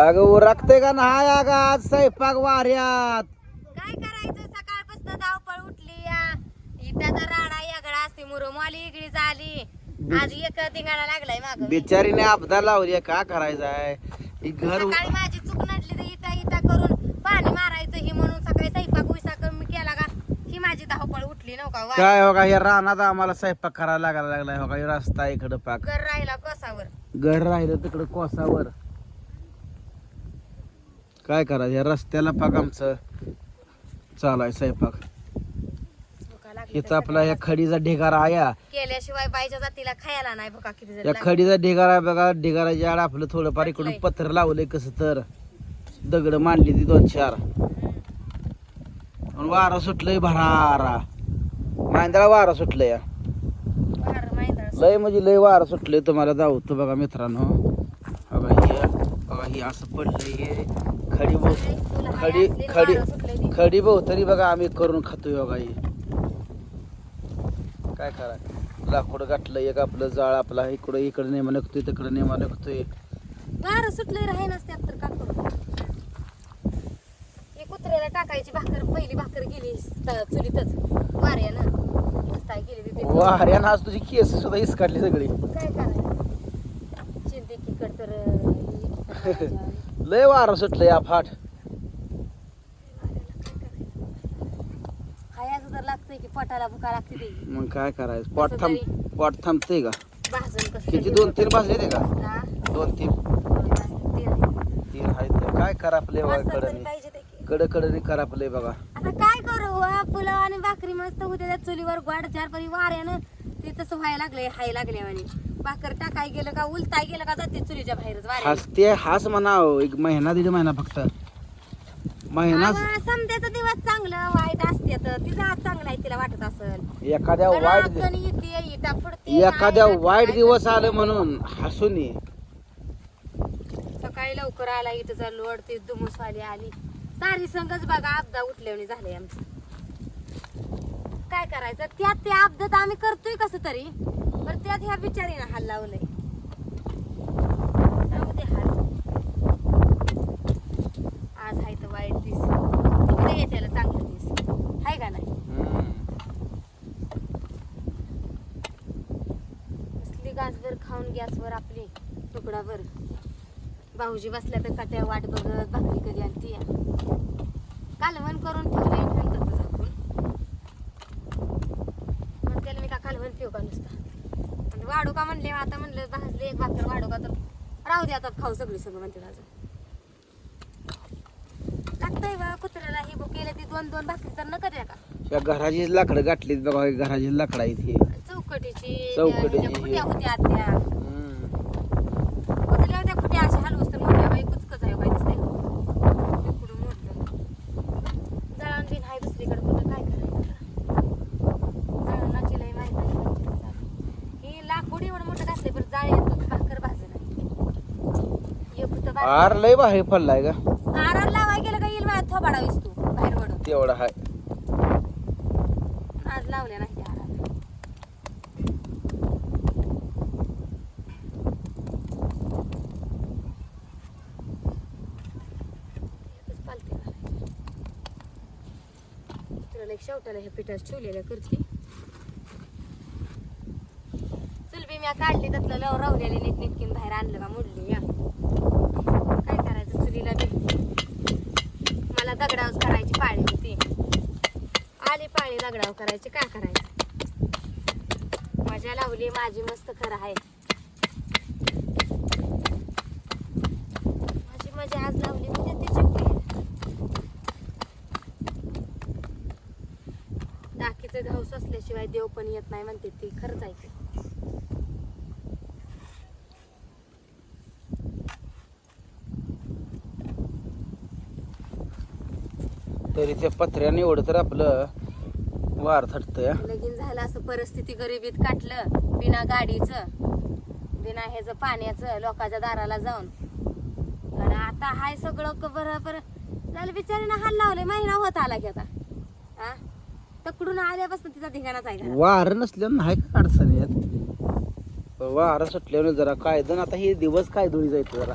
अगं उरकते का नाही अगं आज स्वयंपाक वाऱ्यात. काय करायचं? सकाळपासून धावपळ उठली या इटाचा राडा यागडा असते मुरमवाली इगडी झाली. आज एक धिंगाणा लागलाय माग. बिचारीने आपदा लावली का करायचं आहे ही घर सकाळी माझी चूक नडली तर इटा इटा करून पाणी मारायचं ही म्हणून सकाळी स्वयंपाक उसा कमी केला का? ही माझी धावपळ उठली नव्हता काय हो का हे रानात आम्हाला स्वयंपाक करायला लागायला लागलाय हो का? हे रस्ता इकडं पाक. घर राहिला कसावर. घर राहिलं तिकडं कोसावर. काय करायचं? या रस्त्याला पाक आमचं. चालाय स्वयंपाक. इथं तर आपला या खडीचा ढिगारा आया. केल्याशिवाय बाईच्या जातीला खायला नाही भुका किती जरी या लागली. खडीचा ढिगारा आहे बघा. ढिगाराच्या आड आपलं थोडंफार इकडून. पत्र लावलंय कसं तर. दगड मांडली ती दोन चार. आणि वारा सुटलंय भरारा. मांदळा वारा सुटलंय. माहीत आहे. लय म्हणजे लय वारा सुटलंय तुम्हाला दावतो बघा मित्रांनो. बघा हे बघा हे असं पडलंय हे. खडी बहु खडी खडी. खडी बहुतरी बघा आम्ही करून खातोय बघा हे. काय करा लाकूड गाठलं एक आपलं जाळ आपला इकडं इकडं नेमा नकतोय तिकडं नेमा नकतोय वारं सुटलंय राही नसत्यात तर का करू ही कुत्र्याला टाकायची भाकर पहिली भाकर गेली त- चुलीतच. वाऱ्यानं. काय गेली ती तिथं. वाऱ्यानं आज तुझी केस सुद्धा इसकाटली सगळी. काय करायचं किकड तर. लय वारा सुटलं या फाट. खायचं तर लागतंय की पोटाला भुका लागते ते मग काय करायचं? पोट थांब पोट थांबतंय का? भाजून कसं किती? दोन तीन भाजले ते का? हा? दोन तीन भाजून तीन आहे. तीन आहेत. काय करापले मस्त तरी कडे पाहिजे ते की. कडे कडे करापले बघा आता काय करू? वा पुलाव आणि भाकरी मस्त होते त्या चुलीवर गोड चार परी वाऱ्यानं. ते तसं व्हायला लागलंय हाय लागले आणि भाकर टाकाय गेलं का उलताय गेलं का जाते चुलीच्या बाहेरच वाऱ्यानं. हसते हाच म्हणाव. एक महिना दीड महिना फक्त. महिना अगं, दिवस चांगलं वाईट असते तर तिचा हात चांगला आहे तिला वाटत असेल. एखाद्या वाईट येते इटा फुटते एखाद्या वाईट दिवस? आलं म्हणून हसून ये. सकाळी लवकर आला इथं जर लोड ती दुमुसवाली आली. सारी संगच बघा आपदा उठल्याने झाले आमचं. काय करायचं? त्यात ते अपघात आम्ही करतोय कसं तरी. पण त्यात ह्या बिचारीनं हाल लावलंय जाऊ दे हाल आज आहे तर वाईट दिस उद्या येत्याला चांगलं दिस. आहे का नाही? हम्म. कसली गाजभर खाऊन गॅसवर आपली तुकडाभर भाऊजी बसल्या तर कट्या वाट बघत भाकरी कधी आणती कालवण करून ठेवलंय नंतर झाकून मग त्याला मी का कालवण पिऊ का नुसता आणि वाढू का म्हणले आता म्हणलं भाजले एक भाकर वाढू का तर राहू दे आता खाऊ सगळी सगळं म्हणते माझं. लागतंय बा कुत्र्याला ही बुक केलं ती दोन दोन भाकरी तर नका द्या का? घराची लाकडं गाठलीत बघा घराची लाकडं ही. चौकटीची चौकटीची. त्या- होत्या त्या हम्म. कुठल्या त्या कुठे अशा हलवस तर मोठ्या बाई कुचकच आहे बाई दिसते कुठून मोठं जळण बिन आहे दुसरीकडे कुठं काय करायचं जळणाची लई माहिती आहे कोणची कसं आहे. ही लाकूड एवढं मोठं घातलंय पण जाळ येतो भाकर भाजं नाही एक होतं बारीक. आर लय बाहेर पडलाय का आराला लावाय गेलं का येईल माझ्या तू बाहेर वडून तेवढा हाय. आज लावल्या नाही त्या आराला. एकच पालथी घालायची. तुला एक शेवटाला ह्या पिठात ठेवलेल्या करते. चल बी मी काढली त्यातलं लव रावलेले नीट नीटकीन बाहेर आणलं का मोडली या काय करायचं चुलीला बी मला दगडावर करायची पाळी होती. आली पाळी दगडाव करायची काय करायचं? मजा लावली माझी मस्त खरं आहे. माझी मजा आज लावली म्हणजे तिची डाकीचे घाऊस असल्याशिवाय देव पण येत नाही म्हणते ती खरंच आहे तरी त्या पत्र्याने एवढं तर आपलं वार थटतंय लगीन झालं असं परिस्थिती गरिबीत काटलं बिना गाडीचं बिना ह्याचं पाण्याचं लोकांच्या दाराला जाऊन. आणि आता हाय सगळं क- बरं बरं. झालं बिचारीनं हाल लावले महिना होत आला की आता. हा? तकडून आल्यापासून तिचा धिंगाणाच आहे घरात. वार नसल्यानं नाही का अडचण येत? वार सुटल्यानं जरा कायदन आता हे दिवस काय धुळी जायचं जरा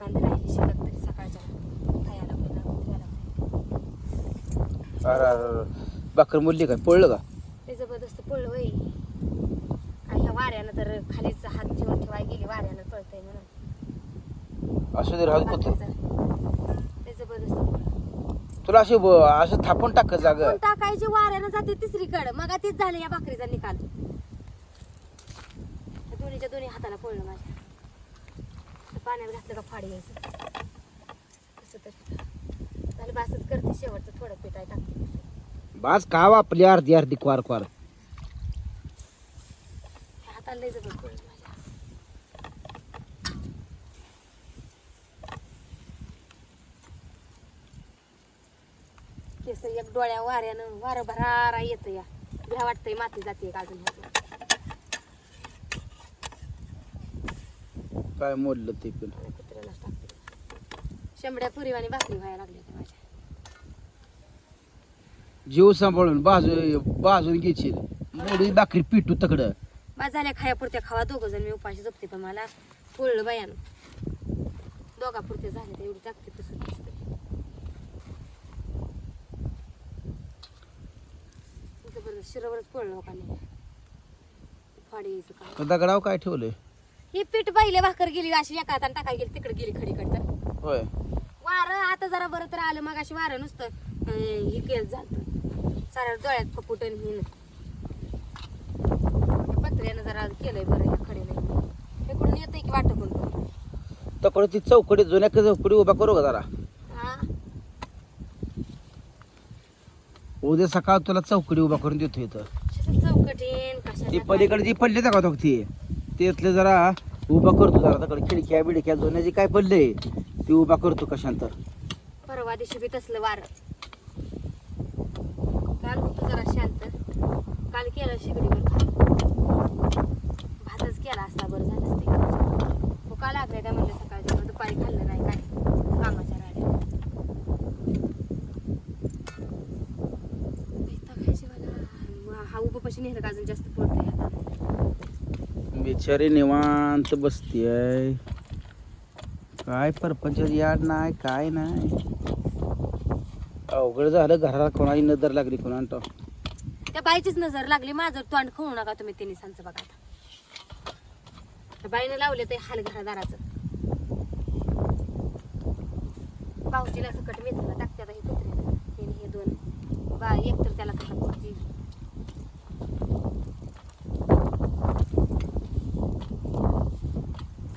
कांदे राहिले शिल्लक तरी सकाळच्या खायला पुन्हा उठवायला. अरे अरे. बाकर काय? पडलं का? ते जबरदस्त पळलं वय काय ह्या वाऱ्यानं तर खालीच हात ठेवून ठेवाय गेली वाऱ्यानं पळतंय म्हणून. असू दे राहू दे ते जबरदस्त पळलं. तुला अशी ब- असं थापून टाक जाग. कोण टाकायची वाऱ्यानं जाते तिसरीकडं. मग तीच झालं या भाकरीचा निकाल. त्या दोन्हीच्या दोन्ही हाताला पडलं माझ्या. तर पाण्यात घातलं का फाडी यायचं? कसं तरी. झालं बासच करते शेवटचं थोडं टाकते. बाज का आपली अर्धी अर्धी क्वार क्वार. त्या हाताला लय जबर पडलं माझ्या केस एक डोळ्या वाऱ्यानं वारं भरारा येतं या. भ्या वाटतंय माती जाते अजून. काय मोडलं ते पण? कुत्र्यालाच टाकते. शेंबड्या पुरीवाणी भाकरी व्हायला लागल्या त्या माझ्या. जीव सांभाळून बाजू बाजून घ्यायची मोडी बाकरी पिटू तकडं. माझ्या झाल्या खायापुरत्या खावा दोघं जण मी उपाशी जपते पण मला पोळलं बायानं. दोघा पुरते झाले तर एवढी टाकते तसं दिसतंय. जबरदस्त शिरावरच पडलं लोकांनी. फाडी यायचं काम तर दगडाव काय ठेवलंय? ही पीठ बाईले भाकर गेली अशी एका हाताने टाकाय गेली तिकडे गेली खडीकडे तर. होय. वारं आता जरा बरं तर आलं मग अशी वारं नुसतं. अं, हे केलं झालं साऱ्या डोळ्यात फपुटन हिन पत्र्यानं जरा केलंय बरं ह्या खडीने इकडून येतंय की वाटत पण तकडं ती चौकडी जुन्या चौकडी उभा करू का जरा? हा? उद्या सकाळ तुला चौकडी उभा करून देतो इथं. कशाचं चौकटीन ती कशाला पलीकडे जी पडले का तो ती? त्यातले जरा उभा करतो जरा तकडे. खिडक्या बिडक्या जुन्या काय पडले ती उभा करतो कशांतर परवा दिवशी बी तसलं वार. काल होतं जरा शांत. काल केलं शिगडीवर भातच केला असता बरं झालं असते भुका लागल्या काय म्हणलं सकाळच्या दुपारी खाल्लं नाही काय? कामाच्या राड्या हा उभं नेहरत अजून जास्त पडतंय आता. बिचारी निवांत आहे काय परपंच याड नाही काय नाही. अवघड झालं घराला कोणाची नजर लागली कोणा त्या बाईचीच नजर लागली माझं तोंड खाऊ नका तुम्ही तिने सांगचं बघा आता. त्या बाईनं लावले ते हाल घरादाराचं. भाऊजीला सकट वेचला टाकते हे कुत्रे. हे हे दोन. बा एक तर त्याला कसा पुरती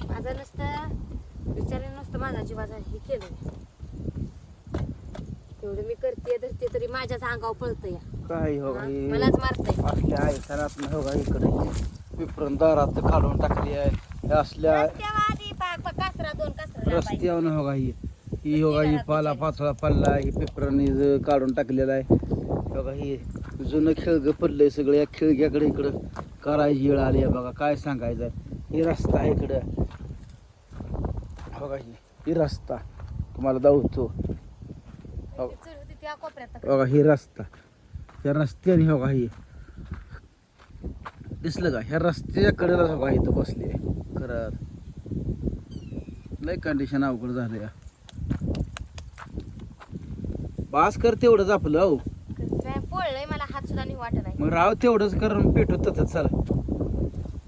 माझं नसतं विचारे नसतं माझा जीवाचा हे केलं तेवढं मी करते धरते तरी माझ्याच अंगावर पळतं या काय हो हा, बाई. मलाच मारतंय. असल्या ऐकण्यात नाही हो का इकडे विपरण दारात काढून टाकली आहे. हे असल्या रस्त्यावर आधी पा- पा- कासरा दोन कासरा लावायचे. रस्त्यावर हो का ही ही ही पाला पाचोळा पडला ही पेपरांनी ज- काढून टाकलेला आहे. बघा ही जुनं खेळग पडलंय सगळं. या खेळग्याकडे इकडं करायची वेळ आली आहे बघा. काय सांगायचं ही रस्ता आहे इकडं. बघा ही ही रस्ता. तुम्हाला दावतो हो. त्या कोपऱ्यात बघा ही रस्ता. या रस्त्याने हो ही. दिसलं का? ह्या रस्त्याच्या कडेला हो इथं बसली. खरं. लय कंडिशन अवघड झालं या. बास कर तेवढंच आपलं हो. पोळलंय मला हात सुद्धा नाही वाटत नाही मग राव तेवढंच करून पेटवत चला.